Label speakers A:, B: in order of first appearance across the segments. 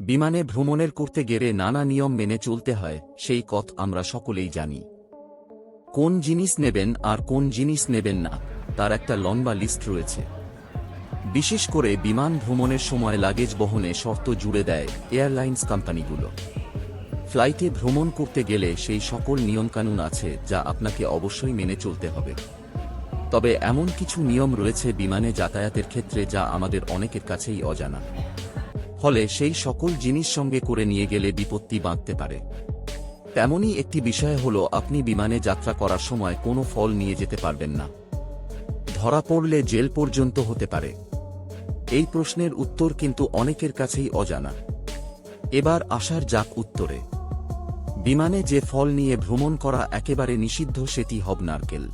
A: বিমানে ভ্রমণের করতে গেলে নানা নিয়ম মেনে চলতে হয়, সেই কথ আমরা সকলেই জানি। কোন জিনিস নেবেন আর কোন জিনিস নেবেন না, তার একটা লম্বা লিস্ট রয়েছে। বিশেষ করে বিমান ভ্রমণের সময় লাগেজ বহনে শর্ত জুড়ে দেয় এয়ারলাইন্স কোম্পানিগুলো। ফ্লাইটে ভ্রমণ করতে গেলে সেই সকল নিয়মকানুন আছে যা আপনাকে অবশ্যই মেনে চলতে হবে। তবে এমন কিছু নিয়ম রয়েছে বিমানে যাতায়াতের ক্ষেত্রে যা আমাদের অনেকের কাছেই অজানা। ফলে সেই সকল জিনিস সঙ্গে করে নিয়ে গেলে বিপত্তি বাঁধতে পারে। তেমনই একটি বিষয় হল, আপনি বিমানে যাত্রা করার সময় কোনো ফল নিয়ে যেতে পারবেন না। ধরা পড়লে জেল পর্যন্ত হতে পারে। এই প্রশ্নের উত্তর কিন্তু অনেকের কাছেই অজানা। এবার আসার যাক উত্তরে। বিমানে যে ফল নিয়ে ভ্রমণ করা একেবারে নিষিদ্ধ সেটি হব নারকেল।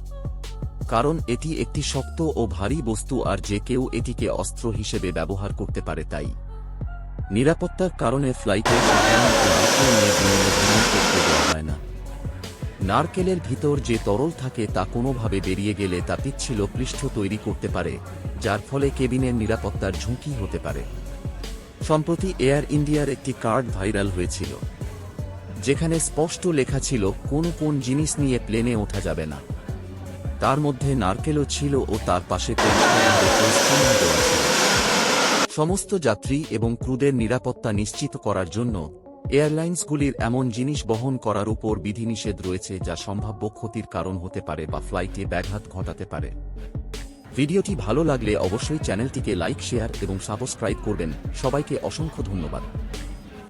A: কারণ এটি একটি শক্ত ও ভারী বস্তু আর যে কেউ এটিকে অস্ত্র হিসেবে ব্যবহার করতে পারে তাই। নিরাপত্তার কারণে ফ্লাইটে করতে দেওয়া হয় না। নারকেলের ভিতর যে তরল থাকে তা কোনোভাবে বেরিয়ে গেলে তা পিচ্ছিল পৃষ্ঠ তৈরি করতে পারে, যার ফলে কেবিনের নিরাপত্তার ঝুঁকি হতে পারে। সম্প্রতি এয়ার ইন্ডিয়ার একটি কার্ড ভাইরাল হয়েছিল, যেখানে স্পষ্ট লেখা ছিল, কোন কোন জিনিস নিয়ে প্লেনে ওঠা যাবে না। তার মধ্যে নারকেলও ছিল ও তার পাশে দেওয়া ছিল। সমস্ত যাত্রী এবং ক্রুদের নিরাপত্তা নিশ্চিত করার জন্য এয়ারলাইন্সগুলির এমন জিনিস বহন করার উপর বিধিনিষেধ রয়েছে যা সম্ভাব্য ক্ষতির কারণ হতে পারে বা ফ্লাইটে ব্যাঘাত ঘটাতে পারে। ভিডিওটি ভালো লাগলে অবশ্যই চ্যানেলটিকে লাইক, শেয়ার এবং সাবস্ক্রাইব করবেন। সবাইকে অসংখ্য ধন্যবাদ।